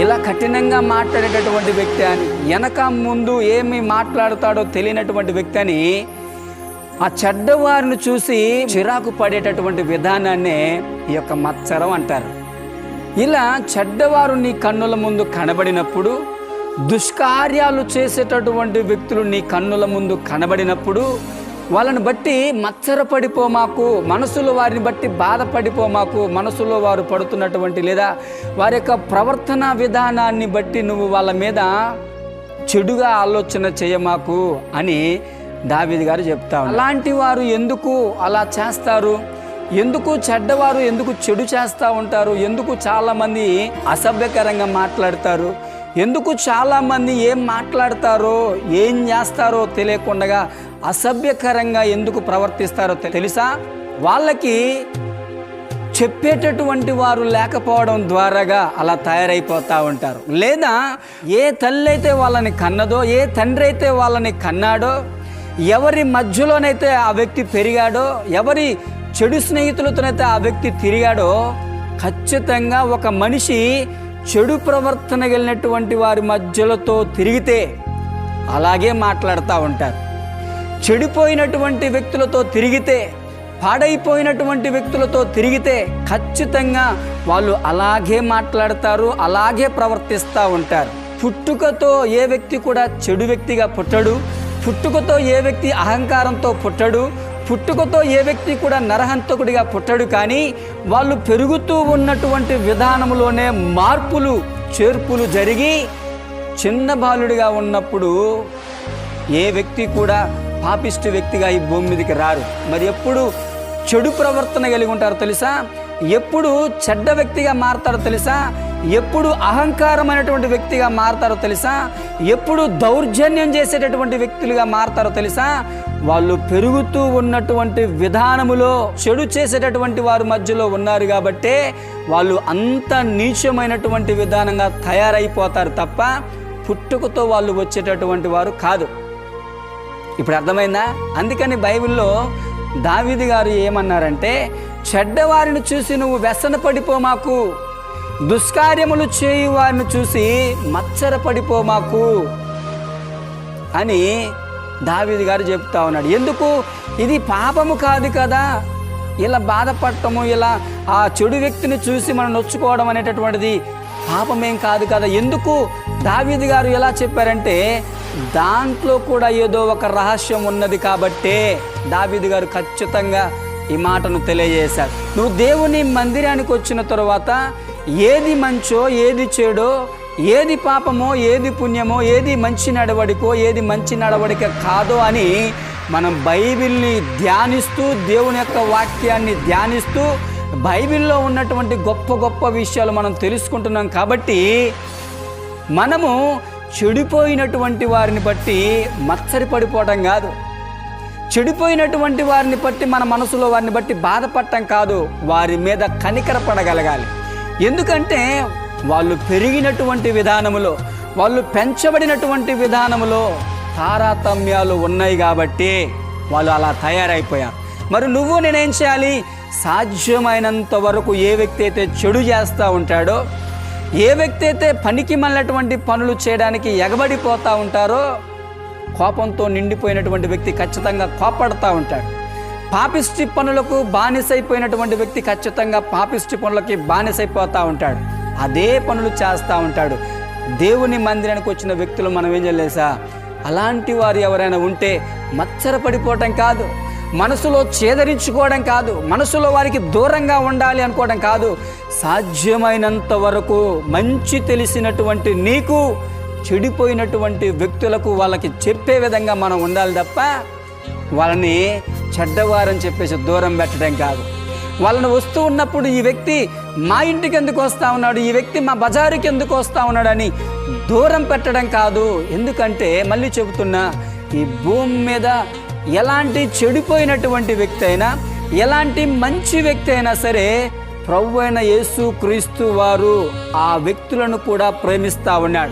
ఇలా కఠినంగా మాట్లాడేటటువంటి వ్యక్తి అని వెనక ముందు ఏమి మాట్లాడతాడో తెలియనటువంటి వ్యక్తి అని ఆ చెడ్డవారిని చూసి చిరాకు పడేటటువంటి విధానాన్నే ఈ యొక్క మత్సరం అంటారు. ఇలా చెడ్డవారు నీ కన్నుల ముందు కనబడినప్పుడు దుష్కార్యాలు చేసేటటువంటి వ్యక్తులు నీ కన్నుల ముందు కనబడినప్పుడు వాళ్ళని బట్టి మచ్చరపడిపోమాకు మనసులో వారిని బట్టి బాధపడిపోమాకు మనసులో వారు పడుతున్నటువంటి లేదా వారి యొక్క ప్రవర్తన విధానాన్ని బట్టి నువ్వు వాళ్ళ మీద చెడుగా ఆలోచన చేయమాకు అని దావీది గారు చెప్తా అలాంటి వారు ఎందుకు అలా చేస్తారు? ఎందుకు చెడ్డవారు ఎందుకు చెడు చేస్తూ ఉంటారు? ఎందుకు చాలామంది అసభ్యకరంగా మాట్లాడతారు? ఎందుకు చాలామంది ఏం మాట్లాడతారో ఏం చేస్తారో తెలియకుండా అసభ్యకరంగా ఎందుకు ప్రవర్తిస్తారో తెలుసా? వాళ్ళకి చెప్పేటటువంటి వారు లేకపోవడం ద్వారాగా అలా తయారైపోతూ ఉంటారు. లేదా ఏ తల్లి అయితే వాళ్ళని కన్నదో ఏ తండ్రి అయితే వాళ్ళని కన్నాడో ఎవరి మధ్యలోనైతే ఆ వ్యక్తి పెరిగాడో ఎవరి చెడు స్నేహితులతోనైతే ఆ వ్యక్తి తిరిగాడో ఖచ్చితంగా ఒక మనిషి చెడు ప్రవర్తన కలిగినటువంటి వారి మధ్యలతో తిరిగితే అలాగే మాట్లాడుతూ ఉంటారు. చెడిపోయినటువంటి వ్యక్తులతో తిరిగితే పాడైపోయినటువంటి వ్యక్తులతో తిరిగితే ఖచ్చితంగా వాళ్ళు అలాగే మాట్లాడతారు అలాగే ప్రవర్తిస్తూ ఉంటారు. పుట్టుకతో ఏ వ్యక్తి కూడా చెడు వ్యక్తిగా పుట్టడు. పుట్టుకతో ఏ వ్యక్తి అహంకారంతో పుట్టడు. పుట్టుకతో ఏ వ్యక్తి కూడా నరహంతకుడిగా పుట్టడు. కానీ వాళ్ళు పెరుగుతూ ఉన్నటువంటి విధానంలోనే మార్పులు చేర్పులు జరిగి చిన్న బాలుడిగా ఉన్నప్పుడు ఏ వ్యక్తి కూడా పాపిష్టి వ్యక్తిగా ఈ భూమి మీదకి రారు. మరి ఎప్పుడు చెడు ప్రవర్తన కలిగి ఉంటారో తెలుసా? ఎప్పుడు చెడ్డ వ్యక్తిగా మారతారో తెలుసా? ఎప్పుడు అహంకారమైనటువంటి వ్యక్తిగా మారతారో తెలుసా? ఎప్పుడు దౌర్జన్యం చేసేటటువంటి వ్యక్తులుగా మారతారో తెలుసా? వాళ్ళు పెరుగుతూ ఉన్నటువంటి విధానములో చెడు చేసేటటువంటి వారి మధ్యలో ఉన్నారు కాబట్టే వాళ్ళు అంత నీచమైనటువంటి విధానంగా తయారైపోతారు తప్ప పుట్టుకతో వాళ్ళు వచ్చేటటువంటి వారు కాదు. ఇప్పుడు అర్థమైందా? అందుకని బైబిల్లో దావీది గారు ఏమన్నారంటే చెడ్డవారిని చూసి నువ్వు వ్యసన పడిపోమాకు దుష్కార్యములు చేయు వారిని చూసి మచ్చర పడిపో మాకు అని దావిది గారు చెప్తా ఉన్నాడు. ఎందుకు? ఇది పాపము కాదు కదా. ఇలా బాధపడటము ఇలా ఆ చెడు వ్యక్తిని చూసి మనం నొచ్చుకోవడం అనేటటువంటిది పాపమేం కాదు కదా. ఎందుకు? దావీది గారు ఎలా చెప్పారంటే దాంట్లో కూడా ఏదో ఒక రహస్యం ఉన్నది కాబట్టే దాబీదు గారు ఖచ్చితంగా ఈ మాటను తెలియజేశారు. నువ్వు దేవుని మందిరానికి వచ్చిన తర్వాత ఏది మంచో ఏది చెడో ఏది పాపమో ఏది పుణ్యమో ఏది మంచి నడవడికో ఏది మంచి నడవడిక కాదో అని మనం బైబిల్ని ధ్యానిస్తూ దేవుని యొక్క వాక్యాన్ని ధ్యానిస్తూ బైబిల్లో ఉన్నటువంటి గొప్ప గొప్ప విషయాలు మనం తెలుసుకుంటున్నాం కాబట్టి మనము చెడిపోయినటువంటి వారిని బట్టి మత్సరి పడిపోవడం కాదు. చెడిపోయినటువంటి వారిని బట్టి మన మనసులో వారిని బట్టి బాధపడటం కాదు. వారి మీద కనికరపడగలగాలి ఎందుకంటే వాళ్ళు పెరిగినటువంటి విధానములో వాళ్ళు పెంచబడినటువంటి విధానములో తారతమ్యాలు ఉన్నాయి కాబట్టి వాళ్ళు అలా తయారైపోయారు. మరి నువ్వు నేనేం చేయాలి? సాధ్యమైనంత వరకు ఏ వ్యక్తి అయితే చెడు చేస్తూ ఉంటాడో ఏ వ్యక్తి అయితే పనికి మళ్ళటువంటి పనులు చేయడానికి ఎగబడిపోతూ ఉంటారో కోపంతో నిండిపోయినటువంటి వ్యక్తి ఖచ్చితంగా కోపడుతూ ఉంటాడు. పాపిష్టి పనులకు బానిసైపోయినటువంటి వ్యక్తి ఖచ్చితంగా పాపిష్టి పనులకి బానిసైపోతూ ఉంటాడు. అదే పనులు చేస్తూ ఉంటాడు. దేవుని మందిరానికి వచ్చిన వ్యక్తులు మనం ఏం చేయలేసా అలాంటి వారు ఎవరైనా ఉంటే మచ్చర పడిపోవటం కాదు. మనసులో చేదరించుకోవడం కాదు మనసులో వారికి దూరంగా ఉండాలి అనుకోవడం కాదు. సాధ్యమైనంత వరకు మంచి తెలిసినటువంటి నీకు చెడిపోయినటువంటి వ్యక్తులకు వాళ్ళకి చెప్పే విధంగా మనం ఉండాలి తప్ప వాళ్ళని చెడ్డవారని చెప్పేసి దూరం పెట్టడం కాదు. వాళ్ళని వస్తూ ఉన్నప్పుడు ఈ వ్యక్తి మా ఇంటికి ఎందుకు వస్తూ ఉన్నాడు? ఈ వ్యక్తి మా బజారుకి ఎందుకు వస్తూ ఉన్నాడని దూరం పెట్టడం కాదు. ఎందుకంటే మళ్ళీ చెబుతున్నా ఈ భూమి మీద ఎలాంటి చెడిపోయినటువంటి వ్యక్తి అయినా ఎలాంటి మంచి వ్యక్తి అయినా సరే ప్రభు అయిన యేసు క్రీస్తు వారు ఆ వ్యక్తులను కూడా ప్రేమిస్తా ఉన్నాడు.